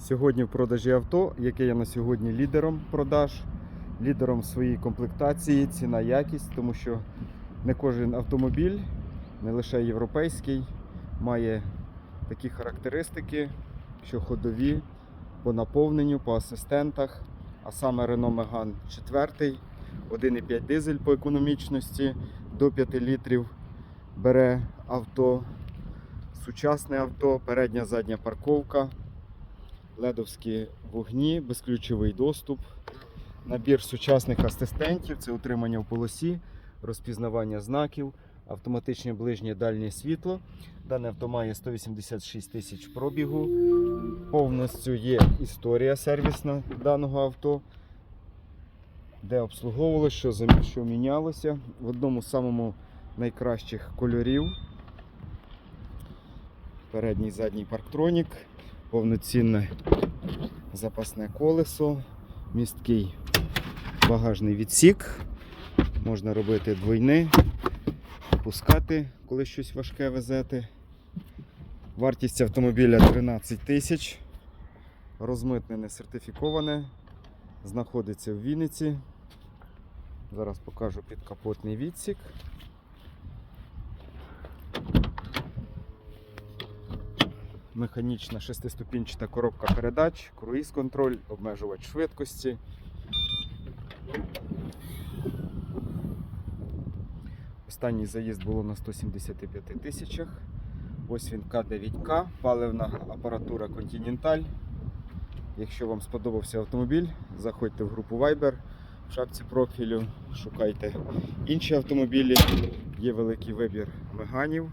Сьогодні в продажі авто, яке є на сьогодні лідером продаж, лідером своєї комплектації, ціна якість, тому що не кожен автомобіль, не лише європейський, має такі характеристики, що ходові по наповненню, по асистентах, а саме Renault Megane 4, 1,5 дизель по економічності до 5 літрів бере авто, сучасне авто, передня задня парковка, ледовські вогні, безключовий доступ, набір сучасних асистентів, це утримання в полосі, розпізнавання знаків, автоматичне ближнє дальнє світло. Дане авто має 186 тисяч пробігу. Повністю є історія сервісна даного авто, де обслуговувалося, що, замі- що мінялося в одному з самому найкращих кольорів. Передній задній парктронік, повноцінне запасне колесо, місткий багажний відсік. Можна робити двойни, пускати, коли щось важке везете. Вартість автомобіля 13 тисяч. Розмитнене сертифіковане. Знаходиться в Вінниці. Зараз покажу підкапотний відсік. Механічна шестиступінчата коробка передач, круїз-контроль, обмежувач швидкості. Останній заїзд було на 175 тисячах. Ось він К9К, паливна апаратура Continental. Якщо вам сподобався автомобіль, заходьте в групу Viber в шапці профілю, шукайте інші автомобілі. Є великий вибір меганів.